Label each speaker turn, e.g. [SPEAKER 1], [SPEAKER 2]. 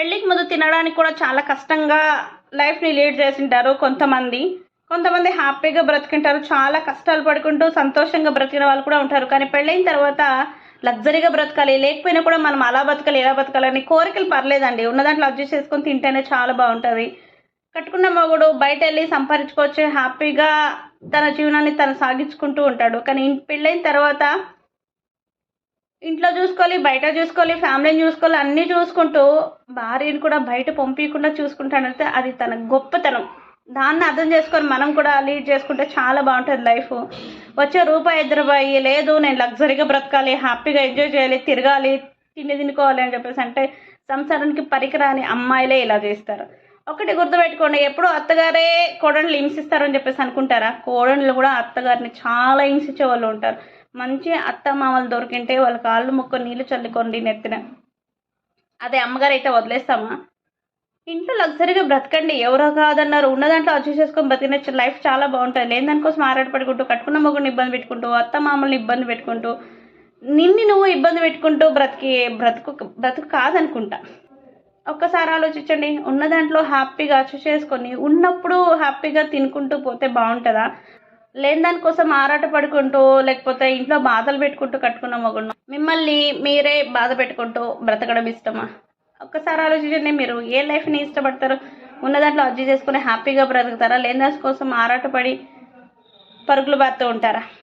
[SPEAKER 1] పెళ్ళికి ముందు తినడానికి కూడా చాలా కష్టంగా లైఫ్ని లీడ్ చేసింటారు కొంతమంది. కొంతమంది హ్యాపీగా బ్రతికింటారు చాలా కష్టాలు పడుకుంటూ సంతోషంగా బ్రతికిన వాళ్ళు కూడా ఉంటారు. కానీ పెళ్ళైన తర్వాత లగ్జరీగా బ్రతకాలి లేకపోయినా కూడా మనం అలా బతకాలి ఇలా బతకాలని కోరికలు పర్లేదండి ఉన్న దాంట్లో అడ్జస్ట్ చేసుకొని తింటేనే చాలా బాగుంటుంది. కట్టుకున్న మగుడు బయట వెళ్ళి సంపాదించుకోవచ్చు హ్యాపీగా తన జీవనాన్ని తను సాగించుకుంటూ ఉంటాడు. కానీ పెళ్ళైన తర్వాత ఇంట్లో చూసుకోవాలి బయట చూసుకోవాలి ఫ్యామిలీని చూసుకోవాలి అన్నీ చూసుకుంటూ భార్యను కూడా బయట పంపించకుండా చూసుకుంటానంటే అది తన గొప్పతనం. దాన్ని అర్థం చేసుకొని మనం కూడా లీడ్ చేసుకుంటే చాలా బాగుంటుంది లైఫ్. వచ్చే రూపాయి ఇద్దరు లేదు నేను లగ్జరీగా బ్రతకాలి హ్యాపీగా ఎంజాయ్ చేయాలి తిరగాలి తిండి తినుకోవాలి అని చెప్పేసి అంటే సంసారానికి పరికరాని అమ్మాయిలే ఇలా చేస్తారు. ఒకటి గుర్తుపెట్టుకోండి ఎప్పుడు అత్తగారే కోడళ్ళు హింసిస్తారని చెప్పేసి అనుకుంటారా? కోడళ్ళు కూడా అత్తగారిని చాలా హింసించే వాళ్ళు ఉంటారు. మంచి అత్త మామలు దొరికింటే వాళ్ళ కాళ్ళు ముక్క నీళ్ళు చల్లుకోండి నెత్తిన. అదే అమ్మగారు అయితే వదిలేస్తామా? ఇంట్లో లగ్జరీగా బ్రతకండి. ఎవరో కాదన్నారు. ఉన్న దాంట్లో అడ్జస్ట్ చేసుకొని బ్రతికిన లైఫ్ చాలా బాగుంటుంది. లేని దానికోసం ఆరాటపడుకుంటూ కట్టుకున్న మొగుడిని ఇబ్బంది పెట్టుకుంటూ అత్త మామల్ని ఇబ్బంది పెట్టుకుంటూ నిన్ను నువ్వు ఇబ్బంది పెట్టుకుంటూ బ్రతికి బ్రతుకు బ్రతుకు కాదనుకుంటా. ఒక్కసారి ఆలోచించండి. ఉన్న దాంట్లో హ్యాపీగా అడ్జస్ట్ చేసుకొని ఉన్నప్పుడు హ్యాపీగా తినుకుంటూ పోతే బాగుంటుందా? లేని దానికోసం ఆరాట పడుకుంటూ లేకపోతే ఇంట్లో బాధలు పెట్టుకుంటూ కట్టుకున్న మొగుడు మిమ్మల్ని మీరే బాధ పెట్టుకుంటూ బ్రతకడం ఇష్టమా? ఒక్కసారి ఆలోచించండి మీరు. ఏ లైఫ్ని ఇష్టపడతారు? ఉన్న దాంట్లో అడ్జస్ట్ చేసుకుని హ్యాపీగా బ్రతుకుతారా? లేని దాని కోసం ఆరాటపడి పరుగులు బారుతూ ఉంటారా?